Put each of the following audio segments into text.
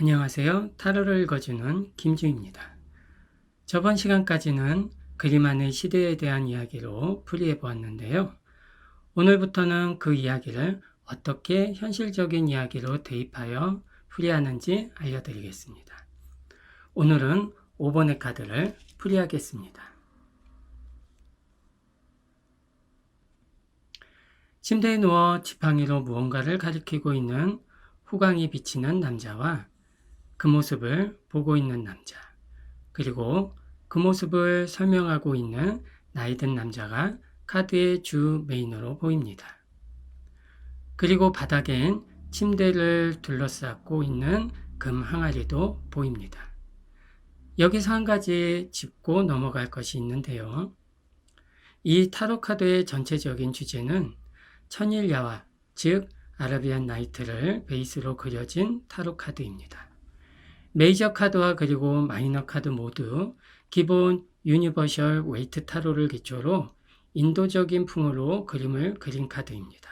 안녕하세요. 타로를 읽어주는 김주입니다. 저번 시간까지는 그림 안의 시대에 대한 이야기로 풀이해 보았는데요. 오늘부터는 그 이야기를 어떻게 현실적인 이야기로 대입하여 풀이하는지 알려드리겠습니다. 오늘은 5번의 카드를 풀이하겠습니다. 침대에 누워 지팡이로 무언가를 가리키고 있는 후광이 비치는 남자와 그 모습을 보고 있는 남자, 그리고 그 모습을 설명하고 있는 나이 든 남자가 카드의 주 메인으로 보입니다. 그리고 바닥엔 침대를 둘러싸고 있는 금 항아리도 보입니다. 여기서 한 가지 짚고 넘어갈 것이 있는데요. 이 타로 카드의 전체적인 주제는 천일야화, 즉 아라비안 나이트를 베이스로 그려진 타로 카드입니다. 메이저 카드와 그리고 마이너 카드 모두 기본 유니버셜 웨이트 타로를 기초로 인도적인 풍으로 그림을 그린 카드입니다.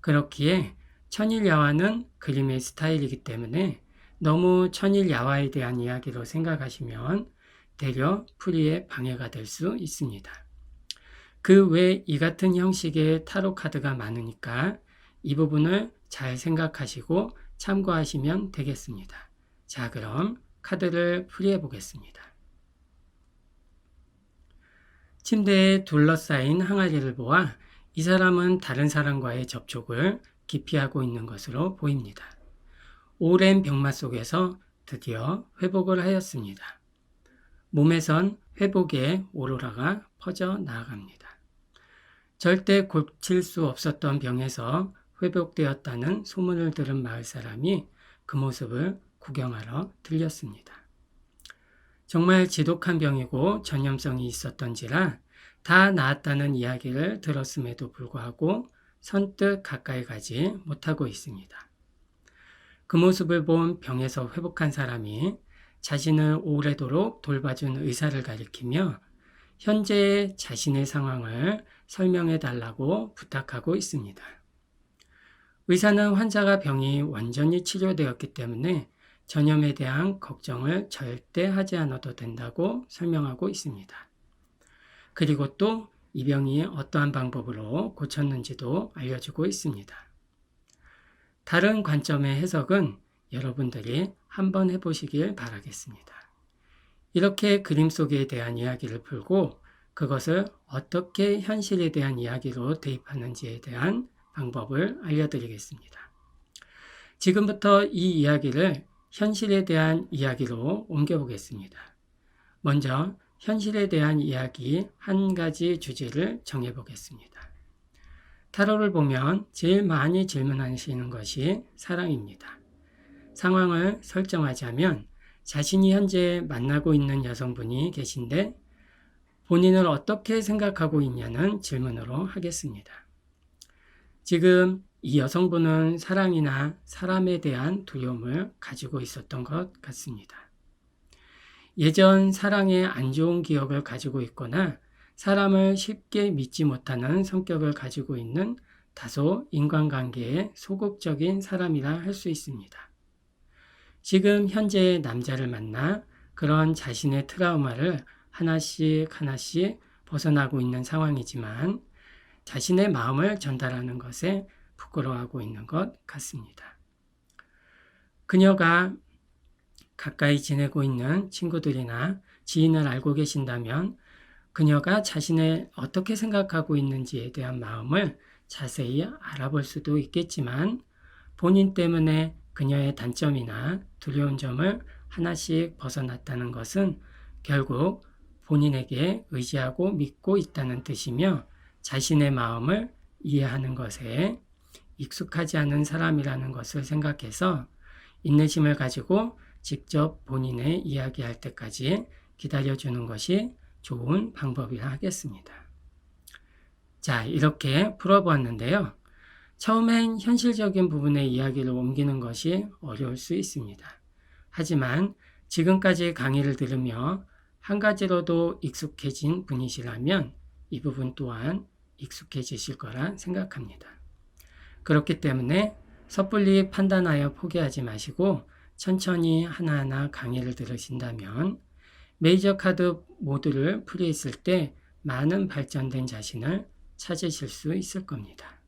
그렇기에 천일 야화는 그림의 스타일이기 때문에 너무 천일 야화에 대한 이야기로 생각하시면 대려 풀이에 방해가 될 수 있습니다. 그 외 이 같은 형식의 타로 카드가 많으니까 이 부분을 잘 생각하시고 참고하시면 되겠습니다. 자, 그럼 카드를 풀이해 보겠습니다. 침대에 둘러싸인 항아리를 보아 이 사람은 다른 사람과의 접촉을 기피하고 있는 것으로 보입니다. 오랜 병마 속에서 드디어 회복을 하였습니다. 몸에선 회복의 오로라가 퍼져 나아갑니다. 절대 고칠 수 없었던 병에서 회복되었다는 소문을 들은 마을 사람이 그 모습을 구경하러 들렸습니다. 정말 지독한 병이고 전염성이 있었던지라 다 나았다는 이야기를 들었음에도 불구하고 선뜻 가까이 가지 못하고 있습니다. 그 모습을 본 병에서 회복한 사람이 자신을 오래도록 돌봐준 의사를 가리키며 현재의 자신의 상황을 설명해 달라고 부탁하고 있습니다. 의사는 환자가 병이 완전히 치료되었기 때문에 전염에 대한 걱정을 절대 하지 않아도 된다고 설명하고 있습니다. 그리고 또 이 병이 어떠한 방법으로 고쳤는지도 알려주고 있습니다. 다른 관점의 해석은 여러분들이 한번 해보시길 바라겠습니다. 이렇게 그림 속에 대한 이야기를 풀고 그것을 어떻게 현실에 대한 이야기로 대입하는지에 대한 방법을 알려드리겠습니다. 지금부터 이 이야기를 현실에 대한 이야기로 옮겨보겠습니다. 먼저 현실에 대한 이야기 한 가지 주제를 정해보겠습니다. 타로를 보면 제일 많이 질문하시는 것이 사랑입니다. 상황을 설정하자면 자신이 현재 만나고 있는 여성분이 계신데 본인을 어떻게 생각하고 있냐는 질문으로 하겠습니다. 지금 이 여성분은 사랑이나 사람에 대한 두려움을 가지고 있었던 것 같습니다. 예전 사랑의 안 좋은 기억을 가지고 있거나 사람을 쉽게 믿지 못하는 성격을 가지고 있는 다소 인간관계에 소극적인 사람이라 할 수 있습니다. 지금 현재의 남자를 만나 그런 자신의 트라우마를 하나씩 하나씩 벗어나고 있는 상황이지만 자신의 마음을 전달하는 것에 부끄러워하고 있는 것 같습니다. 그녀가 가까이 지내고 있는 친구들이나 지인을 알고 계신다면 그녀가 자신을 어떻게 생각하고 있는지에 대한 마음을 자세히 알아볼 수도 있겠지만 본인 때문에 그녀의 단점이나 두려운 점을 하나씩 벗어났다는 것은 결국 본인에게 의지하고 믿고 있다는 뜻이며 자신의 마음을 이해하는 것에 익숙하지 않은 사람이라는 것을 생각해서 인내심을 가지고 직접 본인의 이야기할 때까지 기다려주는 것이 좋은 방법이라 하겠습니다. 자, 이렇게 풀어보았는데요. 처음엔 현실적인 부분의 이야기를 옮기는 것이 어려울 수 있습니다. 하지만 지금까지 강의를 들으며 한 가지로도 익숙해진 분이시라면 이 부분 또한 익숙해지실 거라 생각합니다. 그렇기 때문에 섣불리 판단하여 포기하지 마시고 천천히 하나하나 강의를 들으신다면 메이저 카드 모두를 풀이했을 때 많은 발전된 자신을 찾으실 수 있을 겁니다.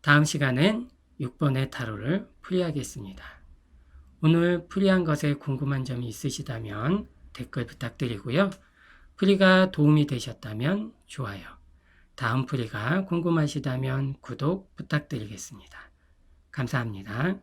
다음 시간엔 6번의 타로를 풀이하겠습니다. 오늘 풀이한 것에 궁금한 점이 있으시다면 댓글 부탁드리고요. 풀이가 도움이 되셨다면 좋아요. 다음 풀이가 궁금하시다면 구독 부탁드리겠습니다. 감사합니다.